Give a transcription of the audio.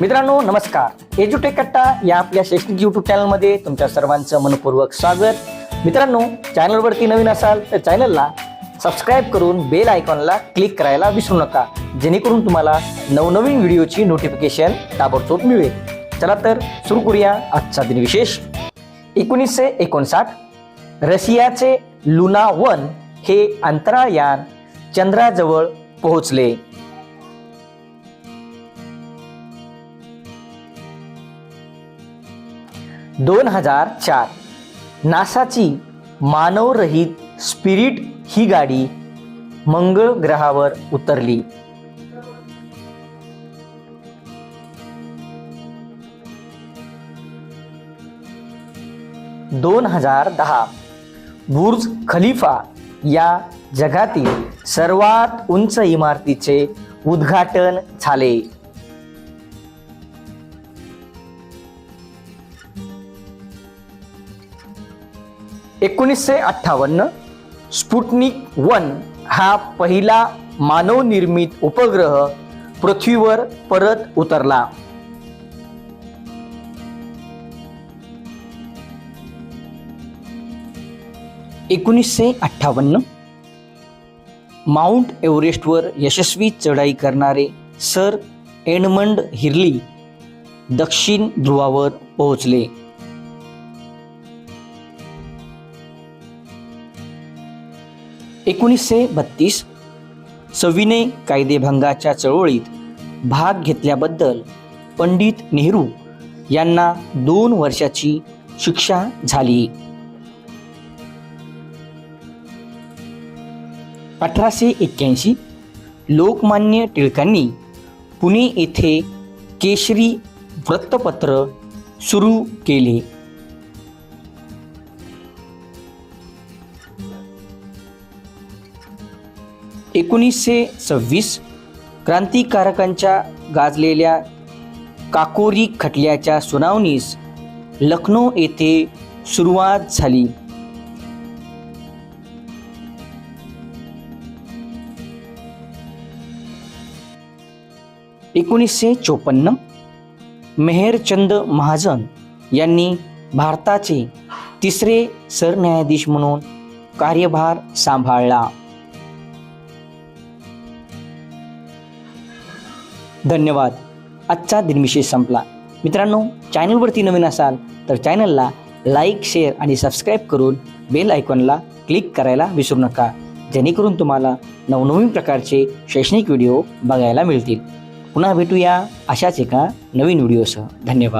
मित्रांनो नमस्कार. एज्युटेक कट्टा या आपल्या शैक्षणिक युट्यूब चॅनलमध्ये तुमच्या सर्वांचं मनपूर्वक स्वागत. मित्रांनो चॅनलवरती नवीन असाल तर चॅनलला सबस्क्राईब करून बेल आयकॉनला क्लिक करायला विसरू नका. जेणेकरून तुम्हाला नवनवीन व्हिडिओची नोटिफिकेशन ताबडतोब मिळेल. चला तर सुरू करूया आजचा दिनविशेष एकोणीसशे एकोणसाठ रशियाचे लुना वन हे अंतराळयान चंद्राजवळ पोहोचले. दोन हजार चार. नासाची मानवरहित स्पिरिट ही गाडी मंगळ ग्रहावर उतरली. दोन हजार दहा. बुर्ज खलिफा या जगातील सर्वात उंच इमारतीचे उद्घाटन झाले. एकोणीसशे अठ्ठावन्न स्पुटनिक वन हा पहिला मानवनिर्मित उपग्रह पृथ्वीवर परत उतरला. एकोणीसशे अठ्ठावन्न माउंट एव्हरेस्टवर यशस्वी चढाई करणारे सर एडमंड हिरली दक्षिण ध्रुवावर पोहोचले. एकोणीसशे बत्तीस सविनय कायदेभंगाच्या चळवळीत भाग घेतल्याबद्दल पंडित नेहरू यांना दोन वर्षाची शिक्षा झाली. अठराशे एक्क्याऐंशी लोकमान्य टिळकांनी पुणे येथे केशरी वृत्तपत्र सुरू केले. एकोणीसशे सव्वीस क्रांतिकारकांच्या गाजलेल्या काकोरी खटल्याच्या सुनावणीस लखनौ येथे सुरुवात झाली. एकोणीसशे चोपन्न मेहरचंद महाजन यांनी भारताचे तिसरे सरन्यायाधीश म्हणून कार्यभार सांभाळला. धन्यवाद. आजचा दिनविशेष संपला. मित्रांनो चॅनलवरती नवीन असाल तर चॅनलला लाईक शेअर आणि सबस्क्राईब करून बेल आयकॉनला क्लिक करायला विसरू नका. जेणेकरून तुम्हाला नवनवीन प्रकारचे शैक्षणिक व्हिडिओ बघायला मिळतील. पुन्हा भेटूया अशाच एका नवीन व्हिडिओसह. धन्यवाद.